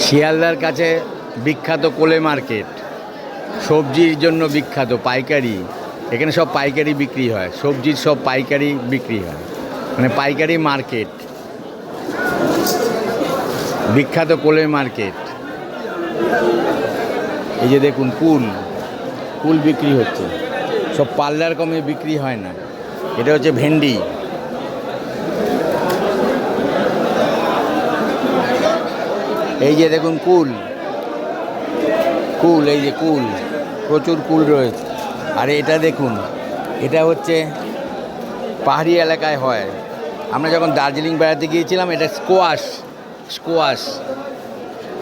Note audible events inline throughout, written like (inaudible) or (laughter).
শিয়ালদার কাছে বিখ্যাত কোলে মার্কেট। সবজির জন্য বিখ্যাত পাইকারি। এখানে সব পাইকারি বিক্রি হয়। সবজির সব পাইকারি বিক্রি হয়। মানে পাইকারি মার্কেট। বিখ্যাত কোলে মার্কেট। এই যে দেখুন, কুল। কুল বিক্রি হচ্ছে। সব পাল্লার কমে বিক্রি হয় না। এটা হচ্ছে ভেন্ডি। এই যে দেখুন কুল। কুল, এই যে কুল। প্রচুর কুল রয়েছে। আর এটা দেখুন, এটা হচ্ছে পাহাড়ি এলাকায় হয়। আমরা যখন দার্জিলিং বেড়াতে গিয়েছিলাম, এটা স্কোয়াশ স্কোয়াশ।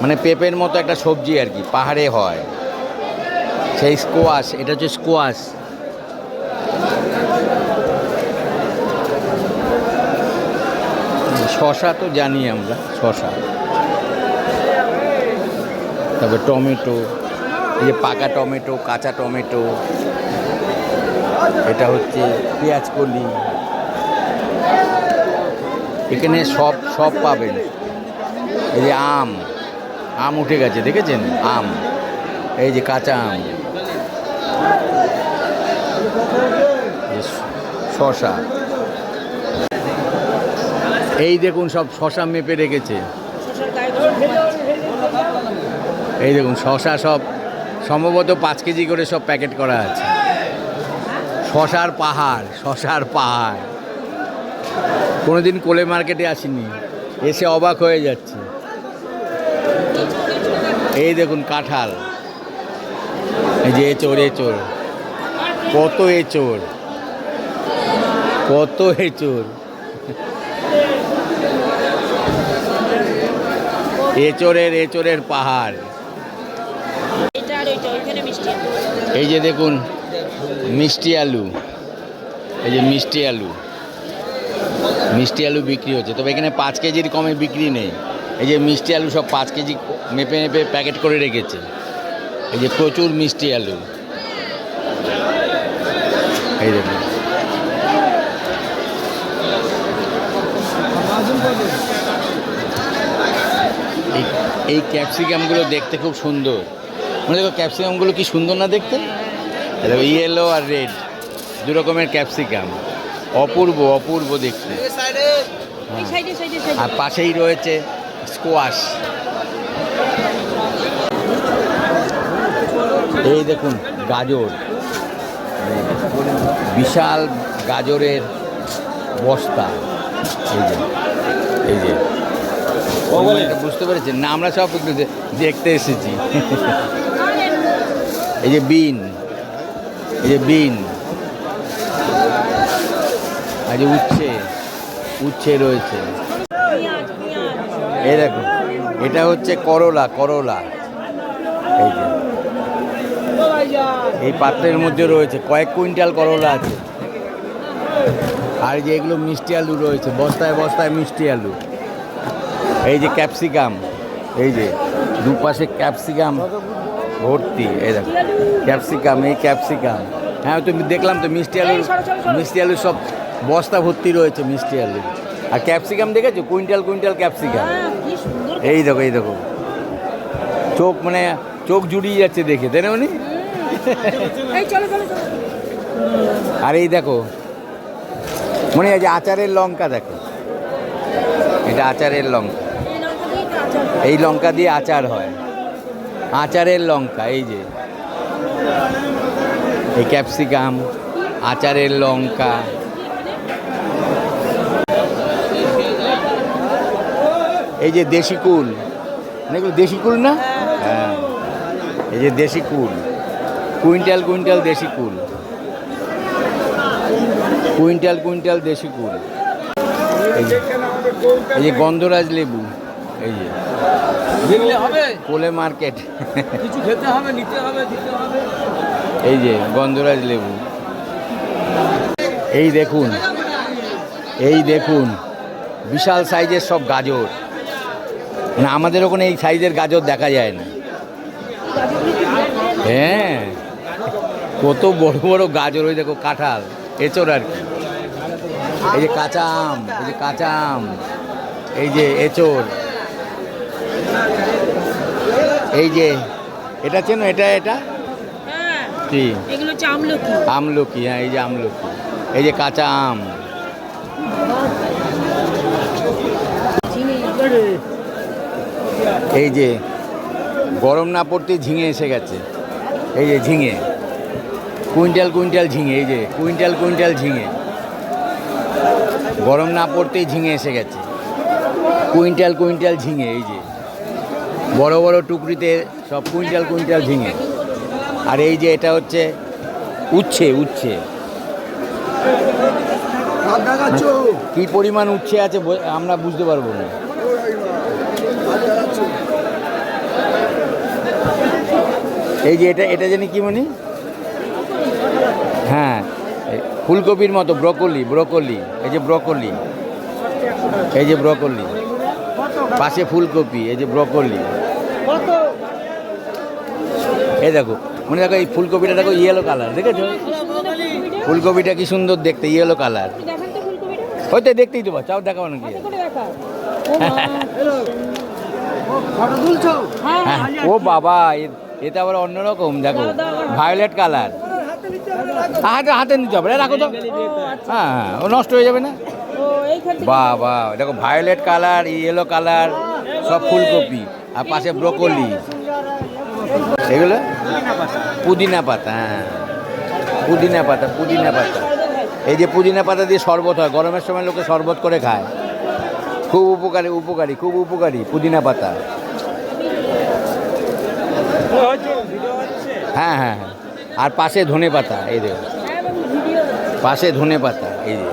মানে পেঁপের মতো একটা সবজি আর কি, পাহাড়ে হয়। সেই স্কোয়াশ, এটা হচ্ছে স্কোয়াশ। শশা তো জানি আমরা, শশা। তারপর টমেটো, এই যে পাকা টমেটো, কাঁচা টমেটো, এটা হচ্ছে পেঁয়াজ কলি। এখানে সব সব পাবেন। এই যে আম আম উঠে গেছে, দেখেছেন? আম, এই যে কাঁচা আম। শশা এই দেখুন সব শশা মেপে রেখেছে। এই দেখুন, শশা সব, সম্ভবত পাঁচ কেজি করে সব প্যাকেট করা আছে। শশার পাহাড় শশার পাহাড়। কোনোদিন কোলে মার্কেটে আসিনি, এসে অবাক হয়ে যাচ্ছে। এই দেখুন কাঁঠাল। এই যে এচোর এচোর কত এচোর কত এচোর এচোরের এচোরের পাহাড় এটা আর ওইটা ওইখানে মিষ্টি এই যে দেখুন, মিষ্টি আলু। এই যে মিষ্টি আলু। মিষ্টি আলু বিক্রি হচ্ছে। তবে এখানে পাঁচ কেজির কমে বিক্রি নেই। এই যে মিষ্টি আলু সব পাঁচ কেজি মেপে মেপে প্যাকেট করে রেখেছে। এই যে প্রচুর মিষ্টি আলু। এই দেখুন। এই ক্যাপসিকামগুলো দেখতে খুব সুন্দর। মানে দেখো ক্যাপসিকামগুলো কি সুন্দর না দেখতে? দেখো ইয়েলো আর রেড দু রকমের ক্যাপসিকাম অপূর্ব অপূর্ব দেখতে। সাইডে আর পাশেই রয়েছে স্কোয়াশ এই দেখুন গাজর। বিশাল গাজরের বস্তা। এই যে এই যে। বুঝতে পেরেছেন? না আমরা সব দেখতে এসেছি। এই যে বিন, এই যে বিন। আর যে উচ্ছে উচ্ছে রয়েছে। এই দেখো, এটা হচ্ছে করলা করলা। এই যে, এই পাত্রের মধ্যে রয়েছে কয়েক কুইন্টাল করলা আছে। আর যে এগুলো মিষ্টি আলু রয়েছে, বস্তায় বস্তায় মিষ্টি আলু। এই যে ক্যাপসিকাম, এই যে দুপাশে ক্যাপসিকাম। ভর্তি এই দেখো ক্যাপসিকাম এই ক্যাপসিকাম। হ্যাঁ তুমি দেখলাম তো মিষ্টি আলু মিষ্টি আলু সব বস্তা ভর্তি রয়েছে মিষ্টি আলু আর ক্যাপসিকাম দেখেছ? Quintal quintal capsicum. হ্যাঁ, এই দেখো এই দেখো। চোখ মানে চোখ জুড়িয়ে যাচ্ছে দেখে তাই না উনি? আর এই দেখো মনে হয় যে আচারের লঙ্কা দেখো। এটা আচারের লঙ্কা। এই লঙ্কা দিয়ে আচার হয়। আচারের লঙ্কা, এই যে। এই ক্যাপসিকাম, আচারের লঙ্কা। এই যে দেশি কুল। মানে এগুলো দেশি কুল না? হ্যাঁ। এই যে দেশি কুল। কুইন্টাল কুইন্টাল দেশি কুল। কুইন্টাল কুইন্টাল দেশি কুল। এই যে গন্ধরাজ লেবু। এই যে। হবে? কোলে মার্কেট। কিছু খেতে হবে নিতে হবে দিতে হবে। এই যে গন্ধরাজ লেবু। এই দেখুন এই দেখুন বিশাল সাইজের সব গাজর। না আমাদের ওখানে এই সাইজের গাজর দেখা যায় না। হ্যাঁ কত বড় বড় গাজর ওই দেখো কাঁঠাল এচোর আর কি। এই যে কাঁচা আম এই যে কাঁচা আম এই যে এচোর এই যে এটা চেনো এটা এটা? হ্যাঁ কি? আমলকি। হ্যাঁ এই যে আমলকি। এই যে কাঁচা আম। এই যে গরম না পড়তে ঝিঙে এসে গেছে। এই যে ঝিঙে। কুইন্টাল কুইন্টাল ঝিঙে এই যে কুইন্টাল কুইন্টাল ঝিঙে। গরম না পড়তেই ঝিঙে এসে গেছে। কুইন্টাল কুইন্টাল ঝিঙে এই যে। বড় বড় টুকরিতে সব কুইন্টাল কুইন্টাল ঝিঙে। আর এই যে এটা হচ্ছে উচ্ছে উচ্ছে। কি পরিমাণ উচ্ছে আছে আমরা বুঝতে পারব না। এই যে এটা এটা জানি কি মনে? হ্যাঁ ফুলকপির মতো, ব্রকলি ব্রকলি, এই যে ব্রকলি। এই যে ব্রকলি, পাশে ফুলকপি, এই যে ব্রকলি। এই দেখো, মনে দেখো এই ফুলকপিটা দেখো ইয়েলো কালার দেখেছ? ফুলকপিটা কি সুন্দর দেখতে ইয়েলো কালার হয়তো দেখতেই দেবো চাও দেখাও নাকি? ও বাবা এটা আবার অন্যরকম, দেখো ভায়োলেট কালার হাতে হাতে নিতে হবে রাখো তো। হ্যাঁ হ্যাঁ ও নষ্ট হয়ে যাবে না? বাহ দেখো ভায়োলেট কালার ইয়েলো কালার সব ফুলকপি, আর পাশে ব্রোকলি এগুলো? পুদিনা পাতা। হ্যাঁ। পুদিনা পাতা পুদিনা পাতা। এই যে পুদিনা পাতা দিয়ে শরবত হয় গরমের সময় লোকে শরবত করে খায়। খুব উপকারী উপকারী খুব উপকারী পুদিনা পাতা। হ্যাঁ হ্যাঁ হ্যাঁ। আর পাশে ধনে পাতা এই দেখো পাশে ধনে পাতা এই যে।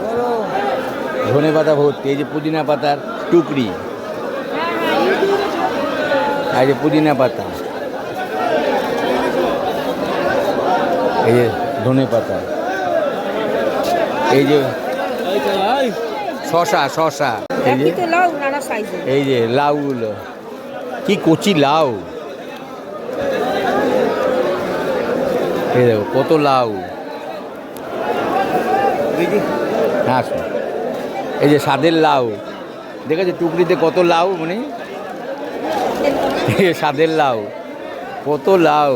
ধনে পাতা ভর্তি এই যে পুদিনা পাতার টুকরি। আর এই যে পুদিনা পাতা। এই যে ধনে পাতা। এই যে শশা শশা এই যে লাউ এই যে লাউগুলো কি কচি লাউ। এই দেখো কত লাউ। হ্যাঁ। এই যে স্বাদের লাউ। দেখেছ টুকরিতে কত লাউ মানে স্বাদের লাউ। কত লাউ।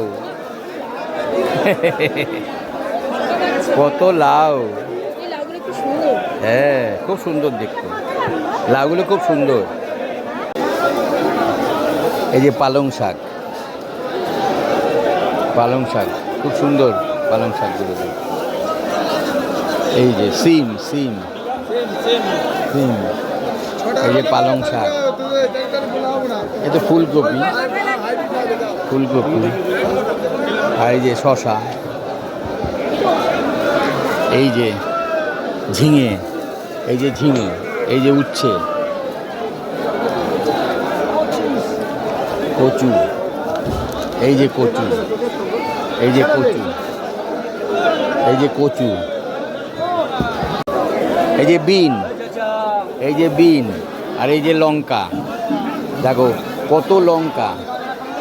(laughs) কত লাউ। হ্যাঁ খুব সুন্দর দেখতে। লাউগুলো খুব সুন্দর। এই যে পালং শাক। পালং শাক খুব সুন্দর পালং শাকগুলো এই যে সিম সিম। সিম। এই যে পালং শাক। এই তো ফুলকপি। ফুলকপি। আর এই যে শশা এই যে ঝিঙে এই যে ঝিঙে এই যে উচ্ছে কচু এই যে কচু এই যে কচু এই যে কচু এই যে বিন এই যে বিন আর এই যে লঙ্কা দেখো কত লঙ্কা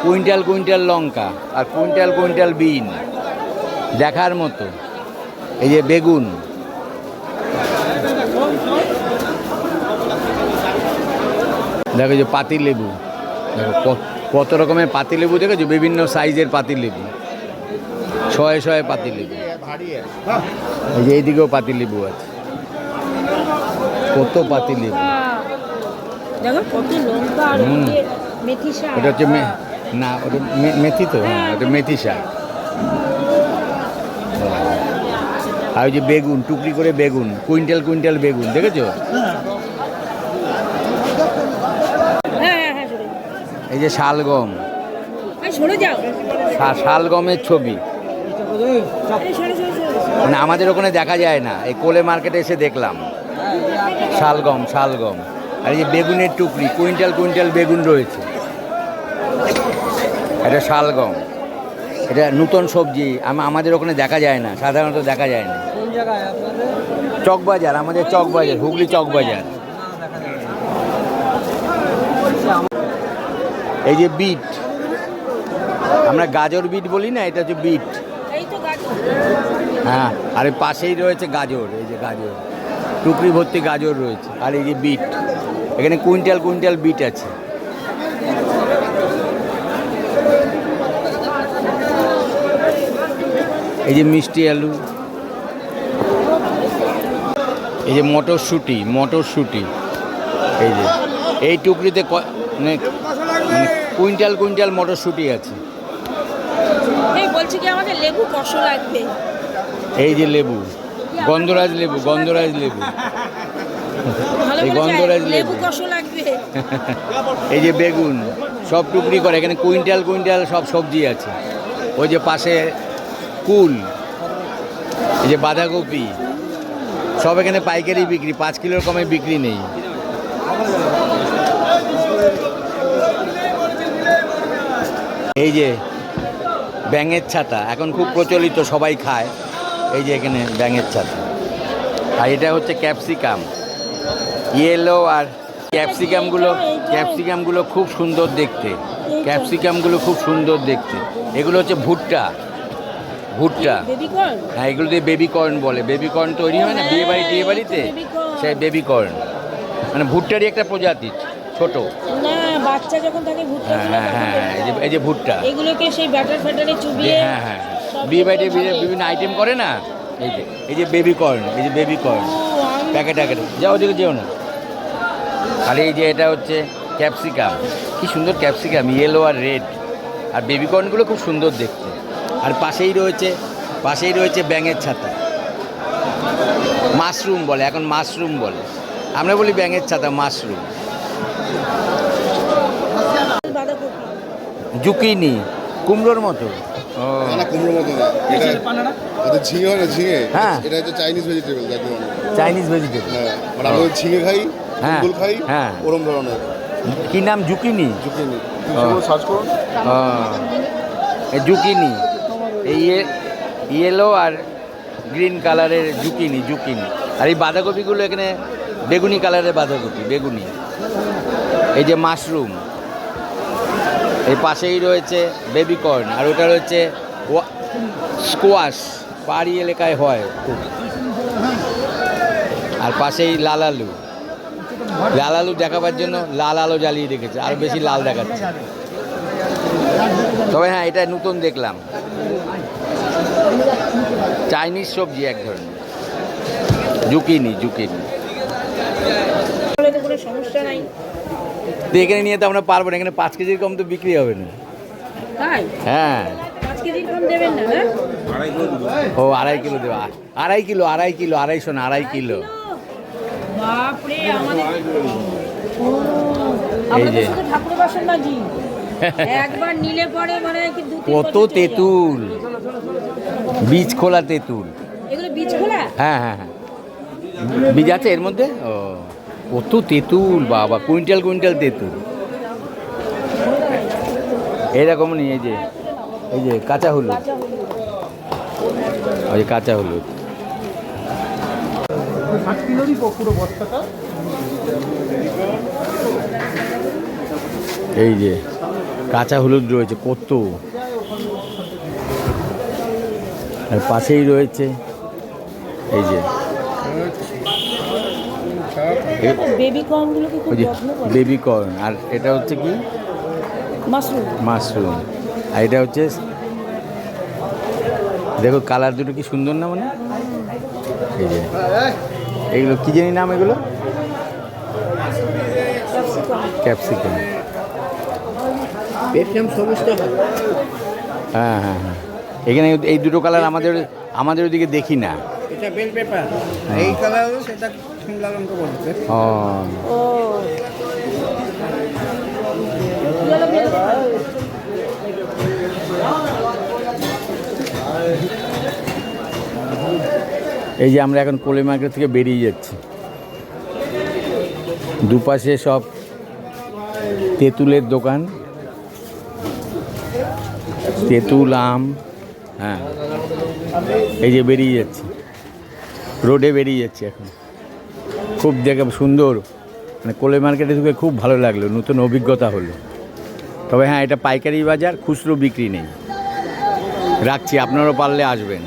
কুইন্টাল কুইন্টাল লঙ্কা আর কুইন্টাল কুইন্টাল বিন দেখার মতো। এই যে বেগুন। দেখো যে পাতি লেবু। দেখো কত রকমের পাতি লেবু দেখেছ? বিভিন্ন সাইজের পাতি লেবু। ছয় ছয় পাতি লেবু। এই যে এইদিকেও পাতি লেবু আছে। কত পাতি লেবু। বাহ! দেখো কত লঙ্কা আর হুম। এই মেথি শাক। ওটা হচ্ছে না ওটা মেথি তো হ্যাঁ ওটা মেথি শাক। আর ওই যে বেগুন টুকরি করে বেগুন কুইন্টাল কুইন্টাল বেগুন দেখেছ? হ্যাঁ হ্যাঁ হ্যাঁ এই যে শালগম শালগমের ছবি। মানে আমাদের ওখানে দেখা যায় না। এই কোলে মার্কেটে এসে দেখলাম। শালগম শালগম আর এই যে বেগুনের টুকরি কুইন্টাল কুইন্টাল বেগুন রয়েছে। এটা শালগম। এটা নতুন সবজি। আম- আমাদের ওখানে দেখা যায় না সাধারণত দেখা যায় না। চকবাজার আমাদের চকবাজার হুগলি চকবাজার। এই যে বিট আমরা গাজর বিট বলি না এটা হচ্ছে বিট। হ্যাঁ আর এই পাশেই রয়েছে গাজর এই যে গাজর। টুকরি ভর্তি গাজর রয়েছে আর এই যে বিট। এখানে কুইন্টাল কুইন্টাল বিট আছে। এই যে মিষ্টি আলু এই যে মটরশুঁটি মটরশুঁটি এই যে এই টুকরিতে মানে মানে কুইন্টাল কুইন্টাল মটরশুঁটি আছে। এই বলছি কি আমাদের লেবু কষ লাগবে? এই যে লেবু গন্ধরাজ লেবু গন্ধরাজ লেবু। এই গন্ধরাজ লেবু। এই যে বেগুন সব টুকরি করে এখানে কুইন্টাল কুইন্টাল সব সবজি আছে। ওই যে পাশে কুল এই যে বাঁধাকপি। সব এখানে পাইকারি বিক্রি, পাঁচ কিলোর কমে বিক্রি নেই। এই যে ব্যাঙের ছাতা এখন খুব প্রচলিত, সবাই খায়। এই যে এখানে ব্যাঙের ছাতা আর এটা হচ্ছে ক্যাপসিকাম। ইয়েলো আর ক্যাপসিকামগুলো ক্যাপসিকামগুলো খুব সুন্দর দেখতে। ক্যাপসিকামগুলো খুব সুন্দর দেখতে। এগুলো হচ্ছে ভুট্টা। ভুট্টা। হ্যাঁ এগুলো দিয়ে বেবি কর্ন বলে। বেবি কর্ন তৈরি হয় না বিয়ে বাড়ি বিয়ে বাড়িতে? এই তো baby corn। সেই বেবি কর্ন মানে ভুট্টারই একটা প্রজাতি ছোট। না বাচ্চা যখন থাকে ভুট্টা হ্যাঁ হ্যাঁ হ্যাঁ এই যে- এই যে ভুট্টা। এগুলোকে সেই ব্যাটার ফ্যাটারে চুবিয়ে হ্যাঁ হ্যাঁ বিয়ে বাড়িতে বিভিন্ন আইটেম করে না? এই যে এই যে বেবি কর্ন এই যে বেবি কর্ন প্যাকেট প্যাকেট যাও ওদিকে যেও না। আর এই যে এটা হচ্ছে ক্যাপসিকাম কি সুন্দর ক্যাপসিকাম ইয়েলো আর রেড আর বেবি কর্নগুলো খুব সুন্দর দেখতে। আর পাশেই রয়েছে পাশেই রয়েছে ব্যাঙের ছাতা। মাশরুম বলে এখন মাশরুম বলে। আমরা বলি ব্যাঙের ছাতা মাশরুম। জুকিনি কুমড়োর মতো। কুমড়োর মতো ঝিঙে হয় না ঝিঙে? হ্যাঁ। এটা হচ্ছে চাইনিজ ভেজিটেবল যাকে চাইনিজ ভেজিটেবল হ্যাঁ মানে আমরা ঝিঙে খাই হ্যাঁ, খাই হ্যাঁ। ওরম ধরনের। কি নাম? জুকিনি? জুকিনি। ও। সার্চ করুন। জুকিনি। এই ইয়ে- ইয়েলো আর গ্রিন কালারের জুকিনি জুকিনি আর এই বাঁধাকপিগুলো এখানে বেগুনি কালারের বাঁধাকপি, বেগুনি। এই যে মাশরুম এই পাশেই রয়েছে বেবি কর্ন আর ওটা রয়েছে স্কোয়াশ পাহাড়ি এলাকায় হয় খুব। আর পাশেই লাল আলু। লাল আলু দেখাবার জন্য লাল আলো জ্বালিয়ে রেখেছে, আর বেশি লাল দেখাচ্ছে। তবে হ্যাঁ এটা নতুন দেখলাম। চাইনিজ সবজি এক ধরনের। Zucchini zucchini. সমস্যা নাই এখানে নিয়ে তো আমরা পারব না এখানে পাঁচ কেজির কম তো বিক্রি হবে না। হ্যাঁ। ও আড়াই কিলো দেবে। আড়াই কিলো আড়াই কিলো আড়াইশো না আড়াই কিলো। তো যে। একবার নিলে পরে মানে কত তেঁতুল? বীজ খোলা তেঁতুল। এগুলো বীজ খোলা? হ্যাঁ হ্যাঁ হ্যাঁ। বীজ আছে এর মধ্যে? ও কত তেঁতুল বাবা কুইন্টাল কুইন্টাল তেঁতুল। এইরকম নেই এই যে এই যে কাঁচা হলুদ। কাঁচা হলুদ। ওই যে কাঁচা হলুদ। এই যে কাঁচা হলুদ রয়েছে কত? আর পাশেই রয়েছে এই যে। বেবি ওই যে যত্ন কর্ন আর এটা হচ্ছে কি? মাশরুম। মাশরুম। আর এটা হচ্ছে দেখো কালার দুটো কি সুন্দর না মানে? এই যে। এগুলো কি জানি নাম এগুলো? ক্যাপসিকাম। হ্যাঁ। হ্যাঁ হ্যাঁ এখানে এই দুটো কালার আমাদের আমাদের ওদিকে দেখি না। এটা বেল পেপার এই কালার সেটা সিমলা লঙ্কা বলছে। ও। এই যে আমরা এখন কোলে মার্কেট থেকে বেরিয়ে যাচ্ছি। দুপাশে সব তেঁতুলের দোকান। তেঁতুল আম হ্যাঁ। এই যে বেরিয়ে যাচ্ছে। রোডে বেরিয়ে যাচ্ছে এখন। খুব দেখে সুন্দর। মানে কোলে মার্কেটে ঢুকে খুব ভালো লাগল। নতুন অভিজ্ঞতা হলো। তবে হ্যাঁ এটা পাইকারি বাজার, খুচরো বিক্রি নেই। রাখছি, আপনারও পারলে আসবেন।